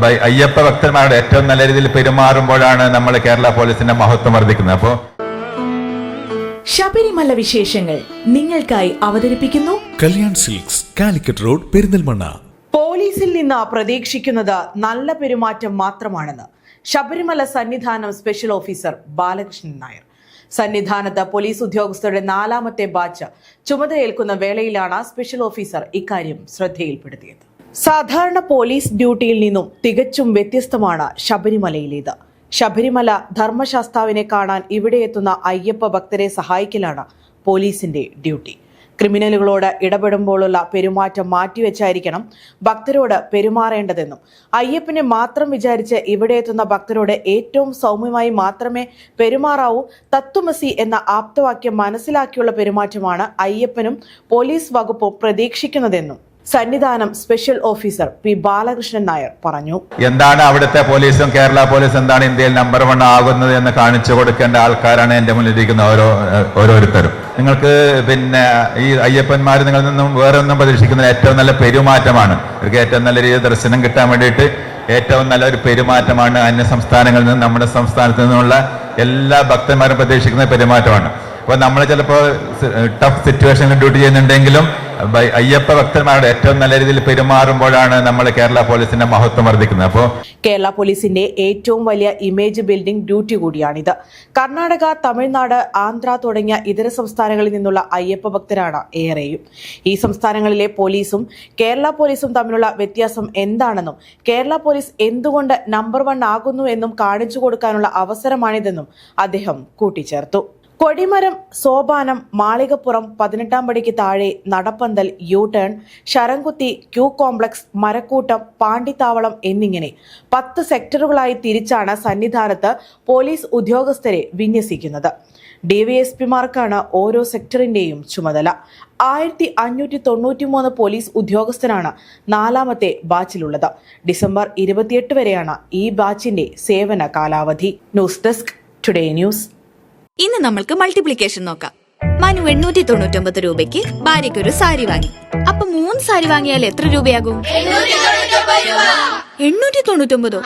By- Ayyappa ഭക്തന്മാരോട് ഏറ്റവും നല്ല രീതിയിൽ പെരുമാറുമ്പോഴാണ് നമ്മൾ കേരള പോലീസിന്റെ മഹത്വം വർദ്ധിക്കുന്നത്. അപ്പോ ശബരിമല വിശേഷങ്ങൾ നിങ്ങൾക്കായി അവതരിപ്പിക്കുന്നു. Kalyan silks Calicut road Perinthalmanna. പോലീസിൽ നിന്ന് പ്രതീക്ഷിക്കുന്നത് നല്ല പെരുമാറ്റം മാത്രമാണെന്ന് ശബരിമല സന്നിധാനം സ്പെഷ്യൽ ഓഫീസർ ബാലകൃഷ്ണൻ നായർ. സന്നിധാനത്ത് പോലീസ് ഉദ്യോഗസ്ഥരുടെ നാലാമത്തെ ബാച്ച് ചുമതലയേൽക്കുന്ന വേളയിലാണ് സ്പെഷ്യൽ ഓഫീസർ ഇക്കാര്യം ശ്രദ്ധയിൽപ്പെടുത്തിയത്. സാധാരണ പോലീസ് ഡ്യൂട്ടിയിൽ നിന്നും തികച്ചും വ്യത്യസ്തമാണ് ശബരിമലയിലേത്. ശബരിമല ധർമ്മശാസ്താവിനെ കാണാൻ ഇവിടെ എത്തുന്ന അയ്യപ്പ ഭക്തരെ സഹായിക്കലാണ് പോലീസിന്റെ ഡ്യൂട്ടി. ക്രിമിനലുകളോട് ഇടപെടുമ്പോഴുള്ള പെരുമാറ്റം മാറ്റിവെച്ചായിരിക്കണം ഭക്തരോട് പെരുമാറേണ്ടതെന്നും അയ്യപ്പനെ മാത്രം വിചാരിച്ച് ഇവിടെ എത്തുന്ന ഭക്തരോട് ഏറ്റവും സൗമ്യമായി മാത്രമേ പെരുമാറാവൂ തത്വമസി എന്ന ആപ്തവാക്യം മനസ്സിലാക്കിയുള്ള പെരുമാറ്റമാണ് അയ്യപ്പനും പോലീസ് വകുപ്പും പ്രതീക്ഷിക്കുന്നതെന്നും Sannidhanam special officer P Balakrishnan Nair പറഞ്ഞു. എന്താണ് അവിടുത്തെ പോലീസും കേരള പോലീസ് എന്താണ് ഇന്ത്യയിൽ നമ്പർ വൺ ആകുന്നത് എന്ന് കാണിച്ചു കൊടുക്കേണ്ട ആൾക്കാരാണ് എന്റെ മുന്നിലിരിക്കുന്ന ഓരോ ഓരോരുത്തരും. നിങ്ങൾക്ക് പിന്നെ ഈ അയ്യപ്പന്മാർ നിങ്ങളിൽ നിന്നും വേറെ ഒന്നും പ്രതീക്ഷിക്കുന്ന ഏറ്റവും നല്ല പെരുമാറ്റമാണ്. അവർക്ക് ഏറ്റവും നല്ല രീതിയിൽ ദർശനം കിട്ടാൻ വേണ്ടിയിട്ട് ഏറ്റവും നല്ല ഒരു പെരുമാറ്റമാണ് അന്യ സംസ്ഥാനങ്ങളിൽ നിന്നും നമ്മുടെ സംസ്ഥാനത്ത് നിന്നുള്ള എല്ലാ ഭക്തന്മാരും പ്രതീക്ഷിക്കുന്ന പെരുമാറ്റമാണ്. അപ്പോൾ നമ്മൾ ചിലപ്പോൾ ടഫ് സിറ്റുവേഷനിൽ ഡ്യൂട്ടി ചെയ്യുന്നുണ്ടെങ്കിലും അയ്യപ്പ ഭക്തന്മാരുടെ ഏറ്റവും നല്ല രീതിയിൽ പെരുമാറുമ്പോഴാണ് നമ്മൾ കേരള പോലീസിന്റെ മഹത്വം വർദ്ധിക്കുന്നത്. അപ്പോൾ കേരള പോലീസിന്റെ ഏറ്റവും വലിയ ഇമേജ് ബിൽഡിംഗ് ഡ്യൂട്ടി കൂടിയാണിത്. കർണാടക തമിഴ്നാട് ആന്ധ്ര തുടങ്ങിയ ഇതര സംസ്ഥാനങ്ങളിൽ നിന്നുള്ള അയ്യപ്പ ഭക്തരാണ് ഏറെയും. ഈ സംസ്ഥാനങ്ങളിലെ പോലീസും കേരള പോലീസും തമ്മിലുള്ള വ്യത്യാസം എന്താണെന്നും കേരള പോലീസ് എന്തുകൊണ്ട് നമ്പർ വൺ ആകുന്നു എന്നും കാണിച്ചു കൊടുക്കാനുള്ള അവസരമാണിതെന്നും അദ്ദേഹം കൂട്ടിച്ചേർത്തു. കൊടിമരം സോപാനം മാളികപ്പുറം പതിനെട്ടാം പടിക്ക് താഴെ Nadappanthal U turn Sharamkuthi queue complex Marakkoottam Pandithavalam എന്നിങ്ങനെ പത്ത് സെക്ടറുകളായി തിരിച്ചാണ് സന്നിധാനത്ത് പോലീസ് ഉദ്യോഗസ്ഥരെ വിന്യസിക്കുന്നത്. ഡിവൈഎസ്പിമാർക്കാണ് ഓരോ സെക്ടറിന്റെയും ചുമതല. ആയിരത്തി അഞ്ഞൂറ്റി തൊണ്ണൂറ്റി മൂന്ന് പോലീസ് ഉദ്യോഗസ്ഥരാണ് നാലാമത്തെ ബാച്ചിലുള്ളത്. ഡിസംബർ ഇരുപത്തിയെട്ട് വരെയാണ് ഈ ബാച്ചിന്റെ സേവന കാലാവധി. News desk today news. ഇന്ന് നമ്മൾക്ക് മൾട്ടിപ്ലിക്കേഷൻ നോക്കാം. മനു എണ്ണൂറ്റി തൊണ്ണൂറ്റൊമ്പത് രൂപയ്ക്ക് ഭാര്യയ്ക്ക് ഒരു സാരി വാങ്ങി. അപ്പൊ മൂന്ന് സാരി വാങ്ങിയാൽ എത്ര രൂപയാകും? എണ്ണൂറ്റി തൊണ്ണൂറ്റൊമ്പതോ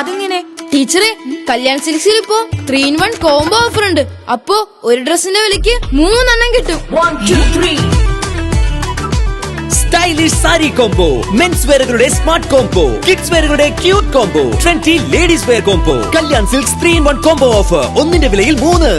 അതെങ്ങനെ? ടീച്ചറെ കല്യാൺ സിൽക്സിൽ ഇപ്പോ three in one combo offer ഉണ്ട്. അപ്പോ ഒരു ഡ്രസ്സിന്റെ വിലക്ക് മൂന്നെണ്ണം കിട്ടും. സ്റ്റൈലിഷ് സാരി കോംബോ മെൻസ് വെയറുകളുടെ smart combo kids വെയറുകളുടെ cute combo twenty ladies wear combo Kalyan silks three in one combo offer ഒന്നിന്റെ വിലയിൽ മൂന്ന്.